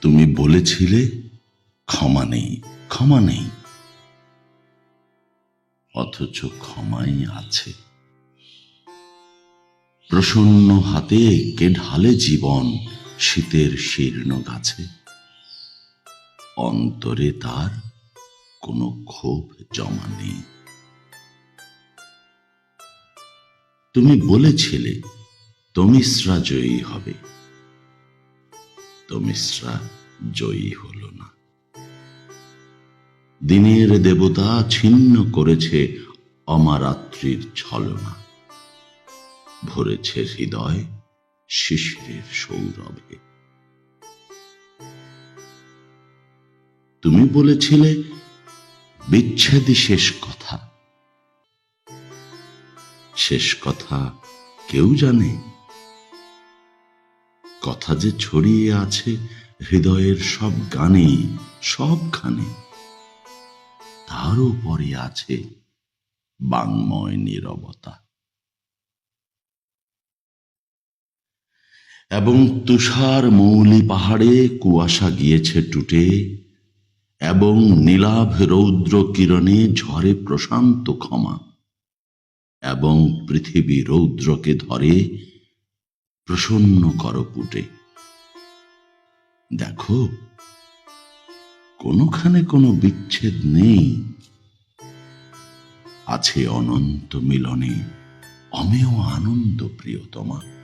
তুমি বলেছিলে, ক্ষমা নেই ক্ষমা নেই। অথচ ক্ষমাই আছে। প্রসন্ন হাতে কে ঢালে জীবন শীতের শীর্ণ গাছে? অন্তরে তার কোনো ক্ষোভ জমা নেই। তুমি বলেছিলে, তমিশ্রা জয়ী হবে। তমিশ্রা জয়ী হল না। দিনের দেবতা ছিন্ন করেছে অমারাত্রির ছলনা। ভরেছে হৃদয় শিশিরের সৌরভে। তুমি বলেছিলে, বিচ্ছেদই শেষ কথা। শেষ কথা কেউ জানে? কথা যে ছড়িয়ে আছে হৃদয়ের সব গানে সবখানে তারও পরে আছে বাংময় নীরবতা। এবং তুষার মৌলি পাহাড়ে কুয়াশা গিয়েছে টুটে, এবং নীলাভ রৌদ্র কিরণে ঝরে প্রশান্ত ক্ষমা, এবং পৃথিবী রৌদ্রকে ধরে প্রসন্ন করপুটে দেখো কোনোখানে কোনো বিচ্ছেদ নেই। আছে অনন্ত মিলনে অমেয় আনন্দ প্রিয়তমা।